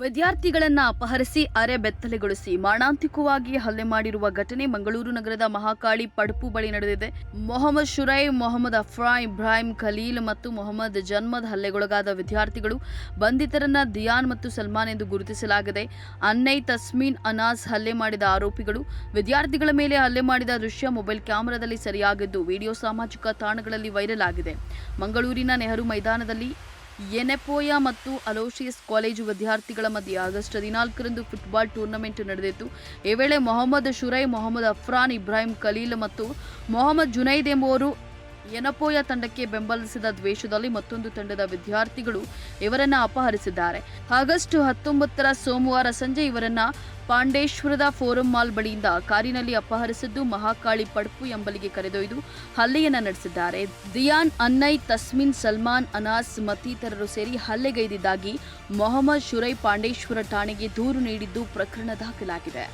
ವಿದ್ಯಾರ್ಥಿಗಳನ್ನ ಅಪಹರಿಸಿ, ಅರೆ ಬೆತ್ತಲೆಗೊಳಿಸಿ ಮಾರಣಾಂತಿಕವಾಗಿ ಹಲ್ಲೆ ಮಾಡಿರುವ ಘಟನೆ ಮಂಗಳೂರು ನಗರದ ಮಹಾಕಾಳಿ ಪಡಪು ಬಳಿ ನಡೆದಿದೆ. ಮೊಹಮ್ಮದ್ ಶುರೈ ಮೊಹಮ್ಮದ್ ಅಫ್ರಾ, ಇಬ್ರಾಹಿಂ ಖಲೀಲ್ ಮತ್ತು ಮೊಹಮ್ಮದ್ ಜನ್ಮದ್ ಹಲ್ಲೆಗೊಳಗಾದ ವಿದ್ಯಾರ್ಥಿಗಳು ಬಂಧಿತರನ್ನ ದಿಯಾನ್ ಮತ್ತು ಸಲ್ಮಾನ್ ಎಂದು ಗುರುತಿಸಲಾಗಿದೆ. ಅನ್ನೈ ತಸ್ಮೀನ್ ಅನಾಸ್ ಹಲ್ಲೆ ಮಾಡಿದ ಆರೋಪಿಗಳು ವಿದ್ಯಾರ್ಥಿಗಳ ಮೇಲೆ ಹಲ್ಲೆ ಮಾಡಿದ ದೃಶ್ಯ ಮೊಬೈಲ್ ಕ್ಯಾಮೆರಾದಲ್ಲಿ ಸರಿಯಾಗಿದ್ದು, ವಿಡಿಯೋ ಸಾಮಾಜಿಕ ತಾಣಗಳಲ್ಲಿ ವೈರಲ್ ಆಗಿದೆ. ಮಂಗಳೂರಿನ ನೆಹರು ಮೈದಾನದಲ್ಲಿ ಎನೆಪೋಯ ಮತ್ತು ಅಲೋಶಿಯಸ್ ಕಾಲೇಜು ವಿದ್ಯಾರ್ಥಿಗಳ ಮಧ್ಯೆ ಆಗಸ್ಟ್ ಹದಿನಾಲ್ಕರಂದು ಫುಟ್ಬಾಲ್ ಟೂರ್ನಮೆಂಟ್ ನಡೆದಿತ್ತು. ಈ ವೇಳೆ ಮೊಹಮ್ಮದ್ ಶುರೈ, ಮೊಹಮ್ಮದ್ ಅಫ್ರಾನ್, ಇಬ್ರಾಹಿಂ ಖಲೀಲ್ ಮತ್ತು ಮೊಹಮ್ಮದ್ ಜುನೈದ್ ಎಂಬುವರು ಎನಪೋಯ ತಂಡಕ್ಕೆ ಬೆಂಬಲಿಸಿದ ದ್ವೇಷದಲ್ಲಿ ಮತ್ತೊಂದು ತಂಡದ ವಿದ್ಯಾರ್ಥಿಗಳು ಇವರನ್ನ ಅಪಹರಿಸಿದ್ದಾರೆ. ಆಗಸ್ಟ್ ಹತ್ತೊಂಬತ್ತರ ಸೋಮವಾರ ಸಂಜೆ ಇವರನ್ನ ಪಾಂಡೇಶ್ವರದ ಫೋರಂ ಮಾಲ್ ಬಳಿಯಿಂದ ಕಾರಿನಲ್ಲಿ ಅಪಹರಿಸಿದ್ದು ಮಹಾಕಾಳಿ ಪಡ್ಪು ಎಂಬಲಿಗೆ ಕರೆದೊಯ್ದು ಹಲ್ಲೆಯನ್ನ ನಡೆಸಿದ್ದಾರೆ. ದಿಯಾನ್, ಅನ್ನೈ, ತಸ್ಮಿನ್, ಸಲ್ಮಾನ್, ಅನಾಸ್ ಮತ್ತಿತರರು ಸೇರಿ ಹಲ್ಲೆಗೈದಿದ್ದಾಗಿ ಮೊಹಮ್ಮದ್ ಶುರೈ ಪಾಂಡೇಶ್ವರ ಠಾಣೆಗೆ ದೂರು ನೀಡಿದ್ದು ಪ್ರಕರಣ ದಾಖಲಾಗಿದೆ.